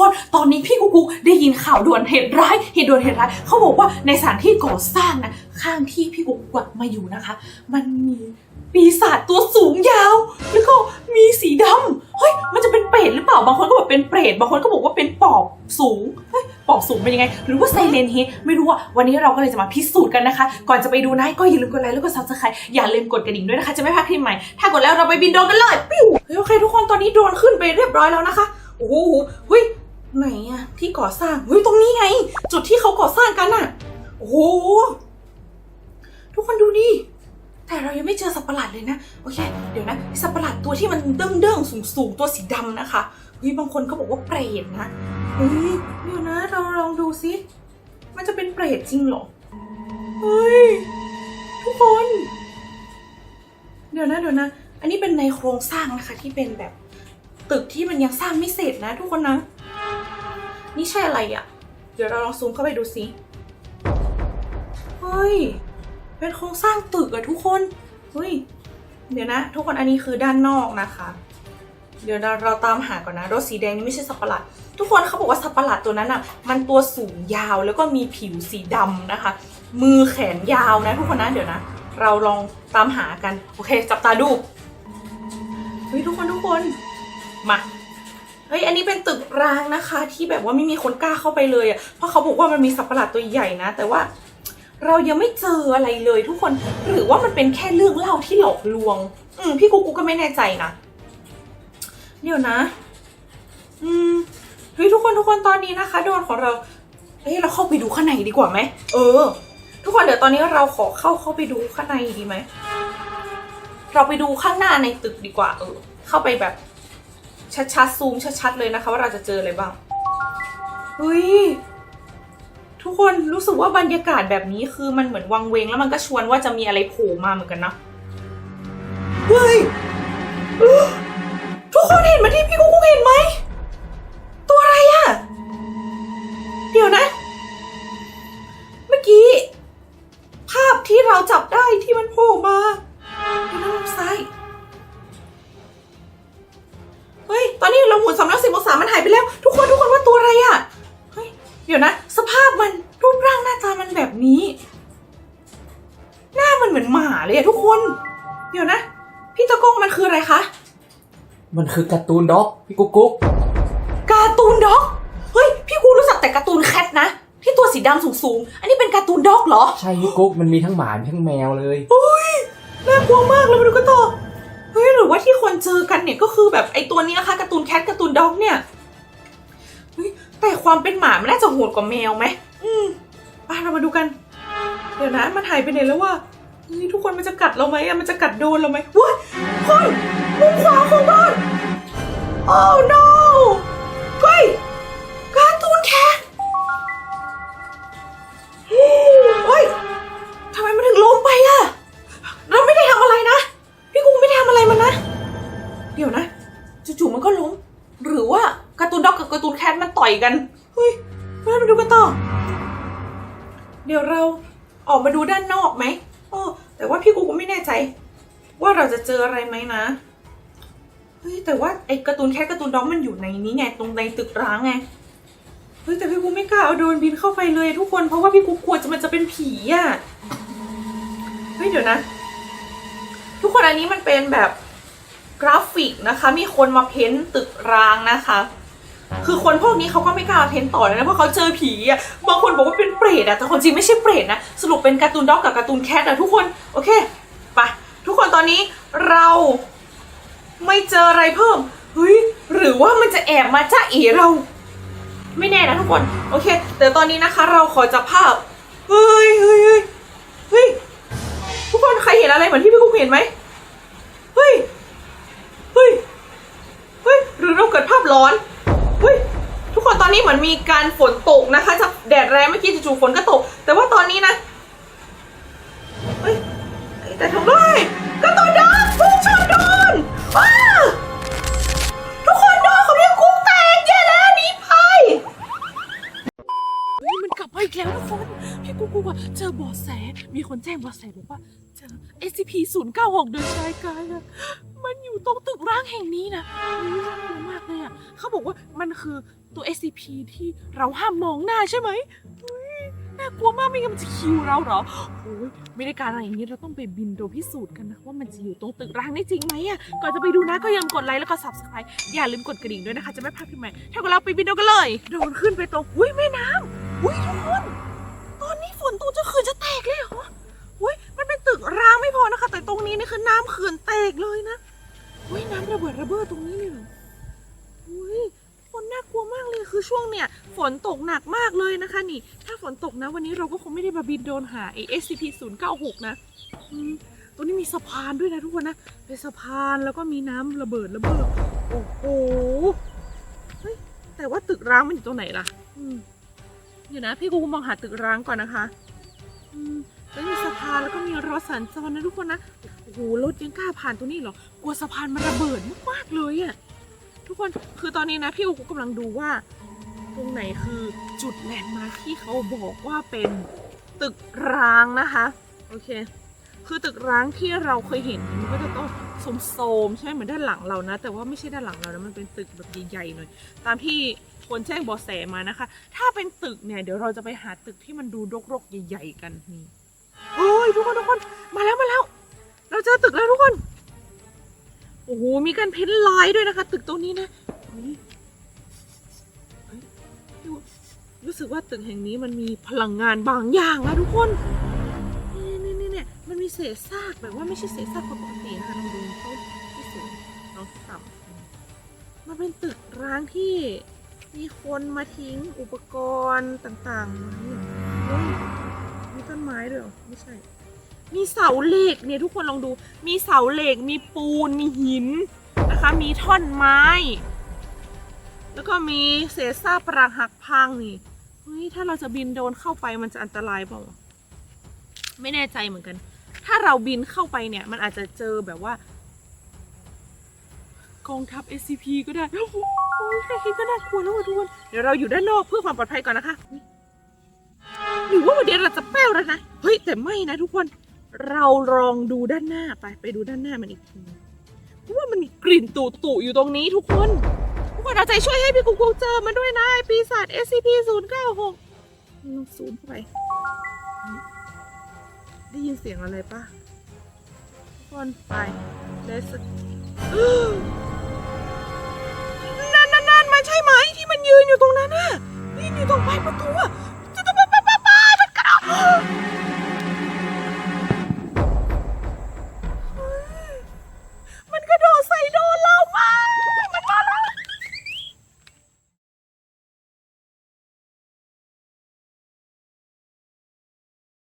คนตอนนี้พี่กุ๊กกุ๊กได้ยินข่าวด่วนเหตุร้ายเหตุด่วนเหตุร้ายเขาบอกว่าในสถานที่ก่อสร้างนะข้างที่พี่กุ๊กกุ๊กมาอยู่นะคะ มันมีปีศาจตัวสูงยาว แล้วก็มีสีดำเฮ้ยมันจะเป็นเปรตหรือเปล่าบางคนก็บอกเป็นเปรตบางคนก็บอกว่าเป็นปอบสูงเฮ้ยปอบสูงเป็นยังไง หรือว่าไซเลนเฮดไม่รู้อะวันนี้เราก็เลยจะมาพิสูจน์กันนะคะ ก่อนจะไปดูนะก็อย่าลืมกดไลค์แล้วก็ซับสไครต์อย่าลืมกดกระดิ่งด้วยนะคะจะไม่พลาดคลิปใหม่ถ้ากดแล้วเราไปบินโดรนกันเลยปิ้วเฮ้ยโอเคทุกคนตอนนี้โดรนขึ้นไปเรียบร้อยแล้วนะคะโอ้โหเฮ้ย ไหนอะที่ก่อสร้างเฮ้ยตรงนี้ไง จุดที่เขาก่อสร้างกันอะโอ้โหทุกคนดูดิแต่เรายังไม่เจอสัตว์ประหลาดเลยนะโอเค เดี๋ยวนะสัตว์ประหลาดตัวที่มันเด้งเด้งสูงสูงๆตัวสีดำนะคะเฮ้ยบางคนก็บอกว่าเปรตนะเฮ้ยเดี๋ยวนะ เราลองดูซิมันจะเป็นเปรตจริงหรอเฮ้ยทุกคน เดี๋ยวนะเดี๋ยวนะ อันนี้เป็นในโครงสร้างนะคะที่เป็นแบบตึกที่มันยังสร้างไม่เสร็จนะ ทุกคนนะ นี่ใช่อะไรอะ่ะ เดี๋ยวเราลองซูมเข้าไปดูซิเฮ้ย เป็นโครงสร้างตึกอะทุกคน เฮ้ย เดี๋ยวนะ ทุกคนอันนี้คือด้านนอกนะคะ เดี๋ยวเราเราตามหาก่อนนะ รถสีแดงนี่ไม่ใช่สัตว์ปะหลาดทุกคนเขาบอกว่าสัตว์ปะหลาดตัวนั้นอะมันตัวสูงยาวแล้วก็มีผิวสีดำนะคะ มือแขนยาวนะ ทุกคนนะ เดี๋ยวนะ เราลองตามหากัน โอเค จับตาดู เฮ้ยทุกคนทุกคน มา เฮ้ยอันนี้เป็นตึกร้างนะคะ ที่แบบว่าไม่มีคนกล้าเข้าไปเลยอะ่ะเพราะเขาบอกว่ามันมีสัตว์ประหลาดตัวใหญ่นะ แต่ว่าเรายังไม่เจออะไรเลยทุกคนหรือว่ามันเป็นแค่เรื่องเล่าที่หลอกลวง อืมพี่กูกูก็ไม่แน่ใจนะเดี๋ยวนะ อืมเฮ้ยทุกคนทุกคนตอนนี้นะคะโดนของเราเฮ้ยเราเข้าไปดูข้างในดีกว่าไหมเออ ทุกคนเดี๋ยวตอนนี้เราขอเข้าเข้าไปดูข้างในดีไหมเราไปดูข้างหน้าในตึกดีกว่า เออ เข้าไปแบบ ชัดๆ ซูมชัดๆ เลยนะคะว่าเราจะเจออะไรบ้างเฮ้ยทุกคนรู้สึกว่าบรรยากาศแบบนี้คือมันเหมือนวังเวงแล้วมันก็ชวนว่าจะมีอะไรโผล่มาเหมือนกันนะ เฮ้ย ดี๋ยวนะ สภาพมันรูปร่างหน้าตามันแบบนี้ หน้ามันเหมือนหมาเลยอะทุกคน เดี๋ยวนะ พี่ตะกงมันคืออะไรคะ มันคือการ์ตูนด็อกพี่กุ๊กกุ๊กการ์ตูนด็อก เฮ้ย พี่กูรู้จักแต่การ์ตูนแคทนะ ที่ตัวสีดำสูงๆ อันนี้เป็นการ์ตูนด็อกเหรอ ใช่พี่กุ๊กมันมีทั้งหมามีทั้งแมวเลยน่ากลัวมากเลยมาดูกันต่อเฮ้ยหรือว่าที่คนเจอกันเนี่ยก็คือแบบไอ้ตัวนี้นะคะการ์ตูนแคทการ์ตูนด็อกเนี่ยเฮ้ย แต่ความเป็นหมามันน่าจะโหดกว่าแมวไหมอืมไปเรามาดูกัน เดี๋ยวนะมันหายไปไหนแล้ววะเฮ้ยทุกคนมันจะกัดเราไหมอะมันจะกัดโดนเราไหมว้ายคนมุมขวาของบ้านโอ้ no อยกัน เฮ้ยมาดูกันต่อ เดี๋ยวเราออกมาดูด้านนอกไหมโอ้แต่ว่าพี่กุ้งก็ไม่แน่ใจ ว่าเราจะเจออะไรไหมนะเฮ้ยแต่ว่าไอ้การ์ตูนแคทการ์ตูนด็อกมันอยู่ในนี้ไงตรงในตึกร้างไงเฮ้ยแต่พี่กุ้งไม่กล้าเอาโดรนบินเข้าไปเลยทุกคนเพราะว่าพี่กุ้งกลัวจะมันจะเป็นผีอะเฮ้ยเดี๋ยวนะ ทุกคนอันนี้มันเป็นแบบกราฟิกนะคะ มีคนมาเพ้นท์ตึกร้างนะคะ คือคนพวกนี้เขาก็ไม่กล้าเพ้นต่อเลยนะเพราะเขาเจอผีอะบางคนบอกว่าเป็นเปรตอะแต่คนจริงไม่ใช่เปรตนะสรุปเป็นการ์ตูนด็อกกับการ์ตูนแคทอะทุกคนโอเคไปทุกคนตอนนี้เราไม่เจออะไรเพิ่มเฮ้ยหรือว่ามันจะแอบมาจ้าเอเรา ไม่แน่นะทุกคนโอเคแต่ตอนนี้นะคะ เราขอจับภาพเฮ้ยเฮ้ยเฮ้ยทุกคนใครเห็นอะไรเหมือนที่พี่กุ๊กเห็นไหมเฮ้ยเฮ้ยเฮ้ยหรือเราเกิดภาพร้อน คนตอนนี้เหมือนมีการฝนตกนะคะจากแดดแรงเมื่อกี้จู่ๆฝนก็ตก แต่ว่าตอนนี้นะเฮ้ยแต่ทำไมก็ตัวดอนพุ่งชนโดนว้าทุกคนโดนของพี่กุ๊กแตกแย่แล้วหนีไปเฮ้ยมันกลับมาอีกแล้วทุกคนพี่กูกูว่าเจอเบาะแส มีคนแจ้งเบาะแสบอกว่าเจอ SCP 0 9 6โดยชายกายอะมันมันอยู่ตรงตึกร้างแห่งนี้นะน่ากลัวมากเลยอะเขาบอกว่ามันคือ ตัว SCP ที่เราห้ามมองหน้าใช่ไหมอุ๊ยน่ากลัวมากไม่งั้นมันจะคิวเราเหรอโอ้ยไม่ได้การอะไรอย่างนี้เราต้องไปบินโดพิสูจน์กันนะว่ามันจะอยู่ตรงตึกร้างได้จริงไหมอะก่อนจะไปดูนะก็อยังกดไลค์แล้วก็ subscribe อย่าลืมกดกระดิ่งด้วยนะคะ จะไม่พลาดคลิปใหม่ถ้ากับเราไปบินโดกันเลยโดนขึ้นไปตรงอุ้ยแม่น้ำอุ้ยทุกคนตอนนี้ฝนตกจะเขื่อนจะแตกเลยเหรออุ้ยมันเป็นตึกร้างไม่พอนะคะ แต่ตรงนี้นี่คือน้ำเขื่อนแตกเลยนะอุ้ยน้ำระเบิดระเบ้อตรงนี้เลยเหรออุ้ยากลัวมากเลยคือช่วงเนี่ยฝนตกหนักมากเลยนะคะนี่ ถ้าฝนตกนะวันนี้เราก็คงไม่ได้มาบินโดนหาไอ SCP 0 9 6นะตรงนี้มีสะพานด้วยนะทุกคนนะเป็นสะพานแล้วก็มีน้ำระเบิดระเบ้อโอ้โหเฮ้ยแต่ว่าตึกร้างมันอยู่ตรงไหนล่ะอืมเดี๋ยวนะ พี่กูมองหาตึกร้างก่อนนะคะอืมแล้วมีสะพานแล้วก็มีรถสัญจรนะทุกคนนะโอ้โหรถยังกล้าผ่านตรงนี้เหรอกลัวสะพานมันระเบิดมากๆเลยอะ ทุกคนคือตอนนี้นะพี่อูกูกำลังดูว่า ตรงไหนคือจุดแลนด์มาร์คที่เขาบอกว่าเป็นตึกร้างนะคะโอเค คือตึกร้างที่เราเคยเห็นมันก็จะต้องโสมๆใช่ไหมเหมือนด้านหลังเรานะ แต่ว่าไม่ใช่ด้านหลังเรานะมันเป็นตึกแบบใหญ่ๆหน่อยตามที่คนแจ้งเบาะแสมานะคะ ถ้าเป็นตึกเนี่ยเดี๋ยวเราจะไปหาตึกที่มันดูรกๆใหญ่ ๆ กันนี่โอ้ยทุกคนทุกคนมาแล้วมาแล้ว เราเจอตึกแล้วทุกคน อ้โห มีการเพ้นลายด้วยนะคะ ตึกตรงนี้นะรู้สึกว่าตึกแห่งนี้มันมีพลังงานบางอย่างนะทุกคนนี่นี่นี่เนี่ยมันมีเศษซากแบบว่าไม่ใช่เศษซากปกตินะคะลองดูเขาที่สูงน้องต่ำมันเป็นตึกร้างที่มีคนมาทิ้งอุปกรณ์ต่างๆมาเนี่มีต้นไม้ด้วยหรอ ไม่ใช่ มีเสาเหล็กเนี่ยทุกคนลองดู มีเสาเหล็ก มีปูน มีหินนะคะ มีท่อนไม้ แล้วก็มีเศษซากปรักหักพังนี่ เฮ้ย ถ้าเราจะบินโดนเข้าไปมันจะอันตรายเปล่า ไม่แน่ใจเหมือนกัน ถ้าเราบินเข้าไปเนี่ย มันอาจจะเจอแบบว่า กองทัพ SCP ก็ได้ โอ้โหแค่คิดก็น่ากลัวแล้วทุกคน เดี๋ยวเราอยู่ด้านนอกเพื่อความปลอดภัยก่อนนะคะ หรือว่าวันนี้เราจะแป้วแล้วนะ เฮ้ย แต่ไม่นะทุกคน เราลองดูด้านหน้าไปไปดูด้านหน้ามันอีกทีว่ามันมีกลิ่นตุ่ๆอยู่ตรงนี้ทุกคนทุกคนเอาใจช่วยให้พี่กุ๊กเจอมันด้วยนะปีศาจ SCP 0 9 6ลงซูมเข้าไป ได้ยินเสียงอะไรปะทุกคนไปเลยสนั่นนั่นนั่นมันใช่ไหมที่มันยืนอยู่ตรงนั้นน่ะยืนอยู่ตรงปลาประตูอะจะต้องไปไปไปไปมักระโดด